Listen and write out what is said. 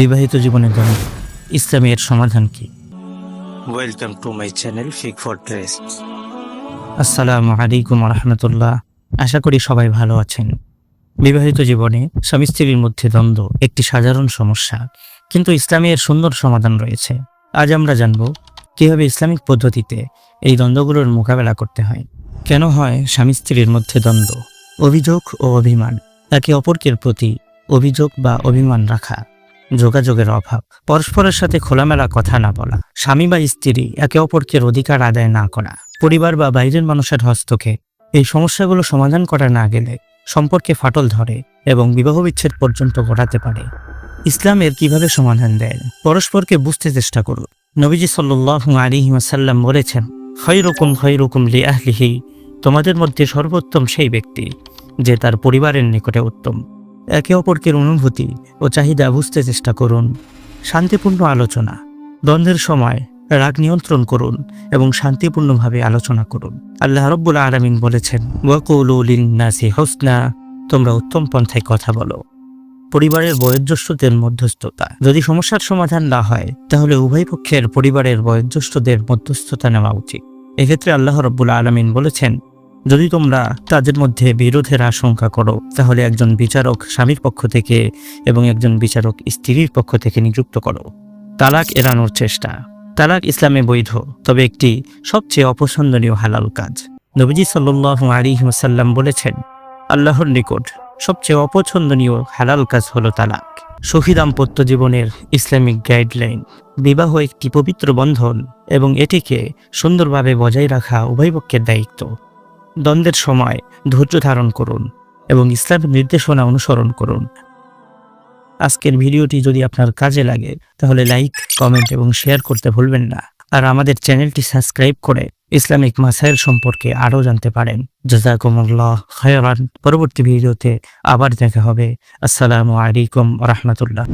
বিবাহিত জীবনের দ্বন্দ্ব ইসলামের সমাধান কি? ওয়েলকাম টু মাই চ্যানেল ফিক ফর ট্রেস আসসালামু আলাইকুম রহমতুল্লাহ আশা করি সবাই ভালো আছেন। বিবাহিত জীবনে স্বামী স্ত্রীর মধ্যে দ্বন্দ্ব একটি সাধারণ সমস্যা। কিন্তু ইসলামী এর সুন্দর সমাধান রয়েছে। আজ আমরা জানব কীভাবে ইসলামিক পদ্ধতিতে এই দ্বন্দ্বগুলোর মোকাবেলা করতে হয়। কেন হয় স্বামী স্ত্রীর মধ্যে দ্বন্দ্ব? অভিযোগ ও অভিমান। একে অপরকের প্রতি অভিযোগ বা অভিমান রাখা। যোগাযোগের অভাব। পরস্পরের সাথে খোলামেলা কথা না বলা, স্বামী বা স্ত্রী একে অপরকে অধিকার আদায় না করা, পরিবার বা বাইরের মানুষের হস্তক্ষেপ, এই সমস্যাগুলো সমাধান করা না গেলে সম্পর্কে ফাটল ধরে এবং বিবাহ বিচ্ছেদ পর্যন্ত ঘটাতে পারে। ইসলামের কীভাবে সমাধান দেয়? পরস্পরকে বুঝতে চেষ্টা করুন। নবীজি সাল্লু আলিহি ওয়াসাল্লাম বলেছেন খৈরকম খৈরকম লি আহলিহি তোমাদের মধ্যে সর্বোত্তম সেই ব্যক্তি, যে তার পরিবারের নিকটে উত্তম। একে অপরকে অনুভূতি ও চাহিদা বুঝতে চেষ্টা করুন। শান্তিপূর্ণ আলোচনা। দ্বন্দ্বের সময় রাগ নিয়ন্ত্রণ করুন এবং শান্তিপূর্ণভাবে আলোচনা করুন। আল্লাহ রব্বুল আলমিন বলেছেন ওয়াকুলিনাসি হোসনা তোমরা উত্তম পন্থায় কথা বলো। পরিবারের বয়োজ্যেষ্ঠদের মধ্যস্থতা। যদি সমস্যার সমাধান না হয়, তাহলে উভয় পক্ষের পরিবারের বয়োজ্যেষ্ঠদের মধ্যস্থতা নেওয়া উচিত। এক্ষেত্রে আল্লাহ রব্বুল আলমিন বলেছেন যদি তোমরা তাদের মধ্যে বিরোধের আশঙ্কা করো, তাহলে একজন বিচারক স্বামীর পক্ষ থেকে এবং একজন বিচারক স্ত্রীর পক্ষ থেকে নিযুক্ত করো। তালাক এড়ানোর চেষ্টা। তালাক ইসলামে বৈধ, তবে একটি সবচেয়ে অপছন্দনীয় হালাল কাজ। নবীজি সাল্লাহ আলী ওসাল্লাম বলেছেন, আল্লাহর নিকট সবচেয়ে অপছন্দনীয় হালাল কাজ হলো তালাক। সুখী দাম্পত্য জীবনের ইসলামিক গাইডলাইন, বিবাহ একটি পবিত্র বন্ধন এবং এটিকে সুন্দরভাবে বজায় রাখা উভয় পক্ষের দায়িত্ব। দ্বন্দ্বের সময় ধৈর্য ধারণ করুন এবং ইসলামের নির্দেশনা অনুসরণ করুন। আজকের ভিডিওটি যদি আপনার কাজে লাগে, তাহলে লাইক, কমেন্ট এবং শেয়ার করতে ভুলবেন না। আর আমাদের চ্যানেলটি সাবস্ক্রাইব করে ইসলামিক মাসাইল সম্পর্কে আরও জানতে পারেন। জাজাকুমুল্লাহ পরবর্তী ভিডিওতে আবার দেখা হবে। আসসালামু আলাইকুম রহমতুল্লাহ।